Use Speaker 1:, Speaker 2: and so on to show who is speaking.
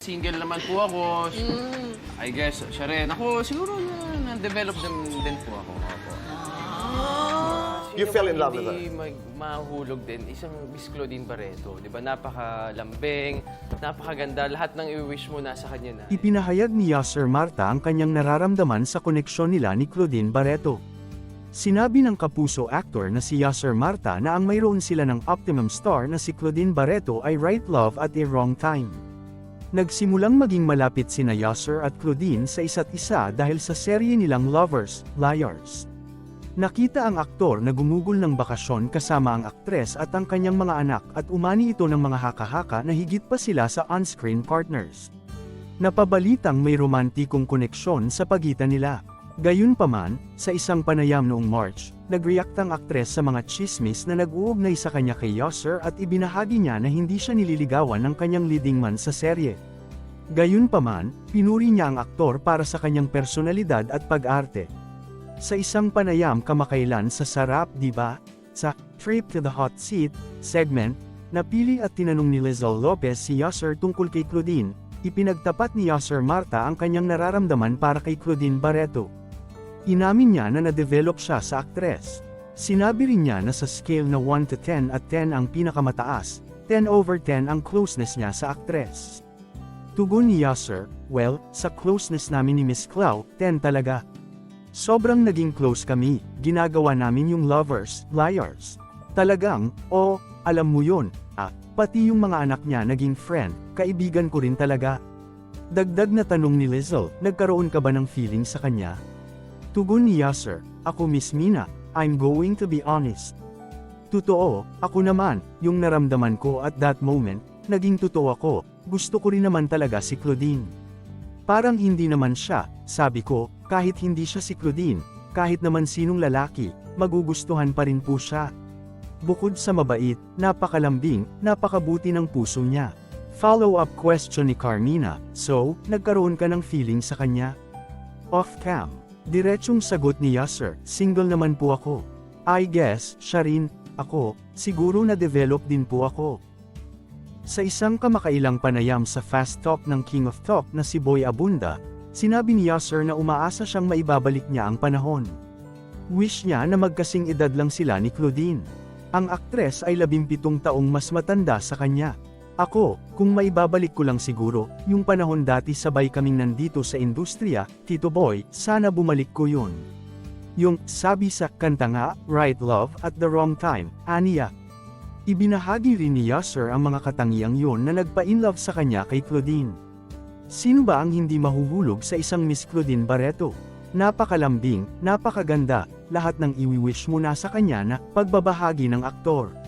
Speaker 1: Single naman po ako. I guess, siya rin. Ako, siguro na, na-develop din, din po ako. Opo.
Speaker 2: You fell in love with her?
Speaker 1: Hindi mag- mahulog din. Isang Miss Claudine Barreto. Di ba? Napakalambing, napakaganda. Lahat ng i-wish mo nasa kanya na.
Speaker 3: Ipinahayag ni Yasser Marta ang kanyang nararamdaman sa koneksyon nila ni Claudine Barreto. Sinabi ng kapuso actor na si Yasser Marta na ang mayroon sila ng optimum star na si Claudine Barreto ay right love at a wrong time. Nagsimulang maging malapit sina Yasser at Claudine sa isa't isa dahil sa serye nilang Lovers, Liars. Nakita ang aktor na gumugol ng bakasyon kasama ang aktres at ang kanyang mga anak at umani ito ng mga haka-haka na higit pa sila sa on-screen partners. Napabalitang may romantikong koneksyon sa pagitan nila. Gayunpaman, sa isang panayam noong March, nag-react ang aktres sa mga chismis na nag-uugnay sa kanya kay Yasser at ibinahagi niya na hindi siya nililigawan ng kanyang leading man sa serye. Gayunpaman, pinuri niya ang aktor para sa kanyang personalidad at pag-arte. Sa isang panayam kamakailan sa Sarap Di ba? Sa Trip to the Hot Seat segment, napili at tinanong ni Lizelle Lopez si Yasser tungkol kay Claudine, ipinagtapat ni Yasser Marta ang kanyang nararamdaman para kay Claudine Barreto. Inamin niya na na-develop siya sa aktres. Sinabi rin niya na sa scale na 1 to 10 at 10 ang pinakamataas, 10 over 10 ang closeness niya sa aktres. Tugon ni Yasser, well, sa closeness namin ni Miss Clau, 10 talaga. Sobrang naging close kami, ginagawa namin yung lovers, liars. Talagang, oh, alam mo yun, ah, pati yung mga anak niya naging friend, kaibigan ko rin talaga. Dagdag na tanong ni Lizelle, nagkaroon ka ba ng feeling sa kanya? Tugon ni Yasser, ako Miss Mina, I'm going to be honest. Totoo, ako naman, yung naramdaman ko at that moment, naging totoo ako, gusto ko rin naman talaga si Claudine. Parang hindi naman siya, sabi ko, kahit hindi siya si Claudine, kahit naman sinong lalaki, magugustuhan pa rin po siya. Bukod sa mabait, napakalambing, napakabuti ng puso niya. Follow-up question ni Carmina, so, nagkaroon ka ng feeling sa kanya? Off-cam, diretsong sagot ni Yasser, single naman po ako. I guess, siya rin, ako, siguro na-develop din po ako. Sa isang kamakailang panayam sa Fast Talk ng King of Talk na si Boy Abunda, sinabi ni Yasser na umaasa siyang maibabalik niya ang panahon. Wish niya na magkasing edad lang sila ni Claudine. Ang aktres ay labimpitong taong mas matanda sa kanya. Ako, kung maibabalik ko lang siguro, yung panahon dati sabay kaming nandito sa industriya, Tito Boy, sana bumalik ko yun. Yung, sabi sa kanta nga, Right Love at the Wrong Time, Aniya. Ibinahagi rin ni Yasser ang mga katangiang yon na nagpa-inlove sa kanya kay Claudine. Sino ba ang hindi mahuhulog sa isang Miss Claudine Barreto? Napakalambing, napakaganda, lahat ng iwi-wish mo na sa kanya na pagbabahagi ng aktor.